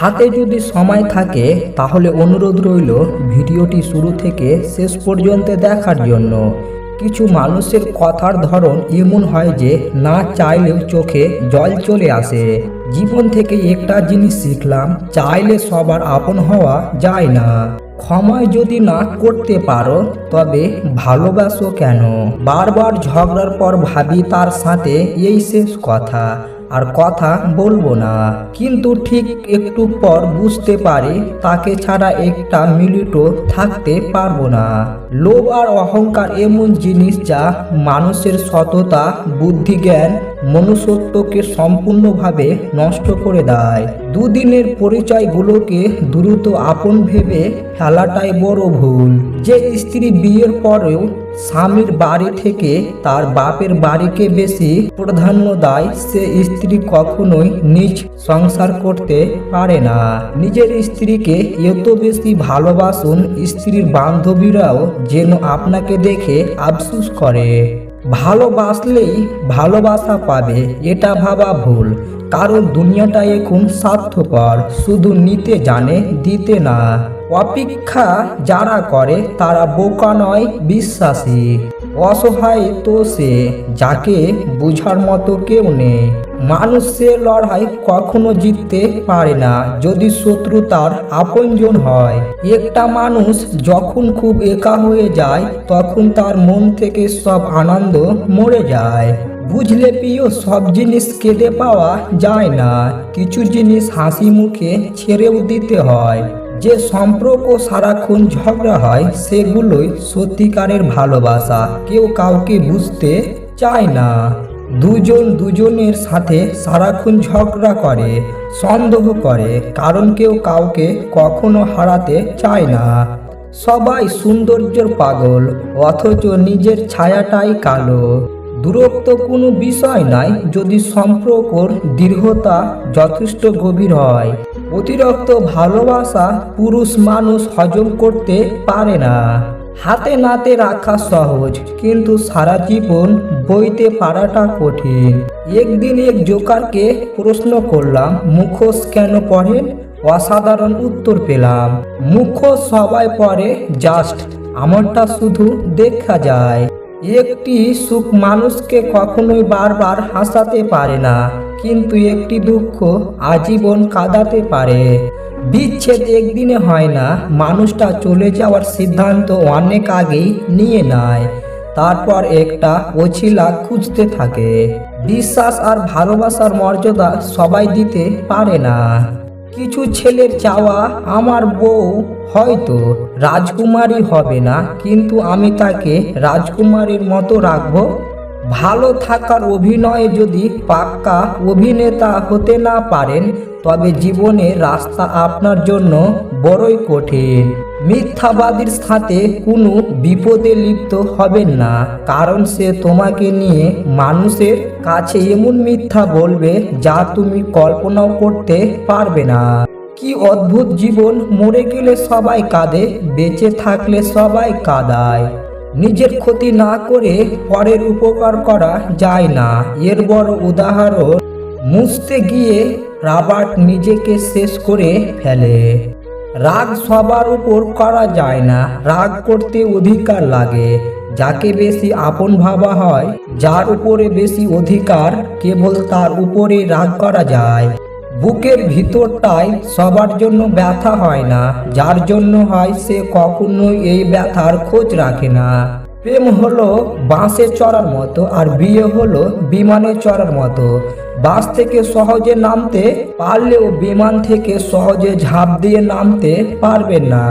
হাতে যদি সময় থাকে, তাহলে অনুরোধ রইল ভিডিওটি শুরু থেকে শেষ পর্যন্ত দেখার জন্য। কিছু মানুষের কথার ধরন এমন হয় যে, না চাইলেও চোখে জল চলে আসে। জীবন থেকে একটা জিনিস শিখলাম, চাইলে সবার আপন হওয়া যায় না। ক্ষমায় যদি না করতে পারো, তবে ভালোবাসো কেন? বারবার ঝগড়ার পর ভাবি তার সাথে এই শেষ কথা। আর কথা বলব না। কিন্তু ঠিক একটু পর বুঝতে পারি, তাকে ছাড়া একটা মিনিটও থাকতে পারব না। লোভ আর অহংকার এমন জিনিস যা মানুষের সততা বুদ্ধি জ্ঞান মনুষ্যত্বকে সম্পূর্ণভাবে নষ্ট করে দেয়। দুদিনের পরিচয়গুলোকে দ্রুত আপন ভেবে ফেলাটাই বড় ভুল। যে স্ত্রী বিয়ের পরেও স্বামীর বাড়ি থেকে তার বাপের বাড়িকে বেশি প্রাধান্য দেয়, সে স্ত্রী কখনোই নিজ সংসার করতে পারে না। নিজের স্ত্রীকে এত বেশি ভালোবাসুন, স্ত্রীর বান্ধবীরাও যেন আপনাকে দেখে আফসুস করে। ভালোবাসলেই ভালোবাসা পাবে, এটা ভাবা ভুল। কারণ দুনিয়াটা এখন স্বার্থপর, শুধু নিতে জানে, দিতে না। অপেক্ষা যারা করে, তারা বোকা নয়, বিশ্বাসী। অসহায় তো সে, যাকে বুঝার মতো কেউ নেই। মানুষের লড়াই কখনো জিততে পারে না। যদি শত্রু তার আপনজন হয়, একটা মানুষ যখন খুব একা হয়ে যায়, তখন তার মন থেকে সব আনন্দ মরে যায়। বুঝলে প্রিয়, সব জিনিস কেঁদে পাওয়া যায় না। কিছু জিনিস হাসি মুখে ছেড়েও দিতে হয়। যে সম্পর্ক সারাক্ষণ ঝগড়া হয়, সেগুলোই সত্যিকারের ভালোবাসা। কেউ কাউকে বুঝতে চায় না। দুজন দুজনের সাথে সারাক্ষণ ঝগড়া করে, সন্দেহ করে, কারণ কেউ কাউকে কখনো হারাতে চায় না। সবাই সৌন্দর্যের পাগল, অথচ নিজের ছায়াটাই কালো। দূরত্ব কোনো বিষয় নাই, যদি সম্পর্কর দীর্ঘতা যথেষ্ট গভীর হয়। অতিরিক্ত ভালোবাসা পুরুষ মানুষ হজম করতে পারে না। হাতে নাতে রাখা সহজ, কিন্তু সারা জীবন বইতে পারাটা কঠিন। একদিন এক জোকারকে প্রশ্ন করলাম, মুখোশ কেন পড়েন অসাধারণ উত্তর পেলাম, মুখোশ সবাই পরে, জাস্ট আমারটা শুধু দেখা যায়। একটি সুখ মানুষকে কখনোই বারবার হাসাতে পারে না, কিন্তু একটি দুঃখ আজীবন কাঁদাতে পারে। বিচ্ছেদ একদিনে হয় না, মানুষটা চলে যাওয়ার সিদ্ধান্ত অনেক আগেই নিয়ে নেয়। তারপর একটা অছিলা খুঁজতে থাকে। বিশ্বাস আর ভালোবাসার মর্যাদা সবাই দিতে পারে না। কিছু ছেলের চাওয়া আমার বউ হয়তো রাজকুমারী হবে না, কিন্তু আমি তাকে রাজকুমারীর মতো রাখব। ভালো থাকার অভিনয়ে যদি পাক্কা অভিনেতা হতে না পারেন তবে জীবনে রাস্তা আপনার জন্য বড়ই কঠিন। মিথ্যাবাদীর সাথে কোনো বিপদে লিপ্ত হবেন না, কারণ সে তোমাকে নিয়ে মানুষের কাছে এমন মিথ্যা বলবে যা তুমি কল্পনাও করতে পারবে না। কি অদ্ভুত জীবন, মরে গেলে সবাই কাঁদে, বেঁচে থাকলে সবাই কাঁদায়। নিজের ক্ষতি না করে পরের উপকার করা যায় না। এর বড় উদাহরণ, মুছতে গিয়ে রাবার্ট নিজেকে শেষ করে ফেলে। রাগ সবার উপর করা যায় না। রাগ করতে অধিকার লাগে। যাকে বেশি আপন ভাবা হয়, যার উপরে বেশি অধিকার, কেবল তার উপরে রাগ করা যায়। বুকের ভিতরটায় সবার জন্য ব্যথা হয় না। যার জন্য হয় সে কখনোই এই ব্যথার খোঁজ রাখে না। প্রেম হলো বাঁশে চড়ার মতো আর বিয়ে হলো বিমানে চড়ার মতো। বাস থেকে সহজে নামতে পারলেও বিমান থেকে সহজে ঝাঁপ দিয়ে নামতে পারবেন না।